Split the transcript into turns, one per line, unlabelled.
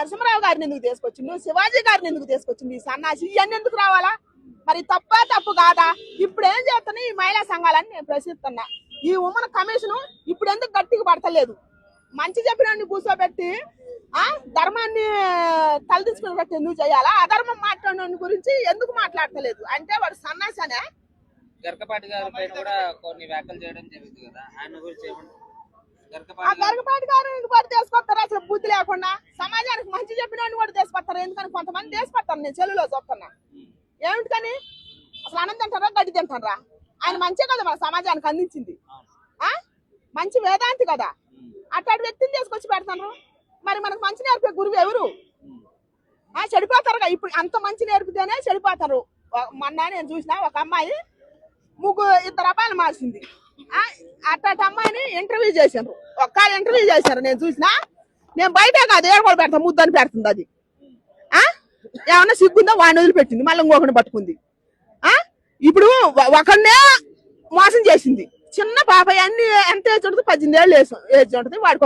నరసింహరావు గారిని ఎందుకు తీసుకొచ్చిండు? శివాజీ గారిని ఎందుకు తీసుకొచ్చిండు ఈ సన్నాసి? ఇవన్నీ ఎందుకు రావాలా? మరి తప్ప తప్పు కాదా? ఇప్పుడు ఏం చేస్తున్నా ఈ మహిళా సంఘాలని నేను ప్రశ్నిస్తున్నా. ఈ ఉమ్మన్ కమిషన్ ఇప్పుడు ఎందుకు గట్టిగా పడతలేదు? మంచి చెప్పిన కూర్చోబెట్టి ఆ ధర్మాన్ని తలదించుకుని బట్టి ఎందుకు చేయాలా? అధర్మం మాట్లాడిన గురించి ఎందుకు మాట్లాడతలేదు? అంటే వాడు సన్నాసనే
గరకపాటి గారి పైన కూడా కొన్ని వ్యాఖ్యలు చేయడం జరుగుతుంది కదా. ఆయన గురించి ఏమంటారు?
ఆ
గరకపాటి గారు
గరగపాటి గారు ఎందుకు కూడా తీసుకొస్తారు? అసలు బుద్ధి లేకుండా సమాజానికి మంచి చెప్పిన వాడిని కూడా తీసుకొస్తారు ఎందుకని కొంతమంది తీసుకొస్తారు నేను చెల్లులో చూస్తున్నా. ఏమిటికని అసలు అన్నం తింటారా గడ్డి తింటారా? ఆయన మంచి కదా మన సమాజానికి అందించింది. ఆ? మంచి వేదాంతి కదా. అట్లాంటి వ్యక్తిని తీసుకొచ్చి పెడతాను. మరి మనకు మంచి నేర్పే గురువు ఎవరు? ఆ చెడిపోతారుగా. ఇప్పుడు అంత మంచి నేర్పితేనే చెడిపోతారు. మొన్న నేను చూసిన ఒక అమ్మాయి ముగ్గురు ఇద్దరు అబ్బాయిలు మార్చింది. ఆ, అట్లాంటి అమ్మాయిని ఇంటర్వ్యూ చేశారు ఒక్క ఇంటర్వ్యూ చేశారు. నేను చూసిన. నేను బయట కాదు ఏడు కూడా పెడతాను ముద్దని పెడుతుంది అది. ఏమన్నా సిగ్గుందో? వాడిని వదిలిపెట్టింది. మళ్ళీ ఇంకొకరిని పట్టుకుంది. ఆ? ఇప్పుడు ఒకనే మోసం చేసింది. చిన్న పాప అన్ని ఎంత ఏజ్ ఉంటుంది పద్దెనిమిది ఏళ్ళు ఏజ్ ఉంటుంది. వాడికి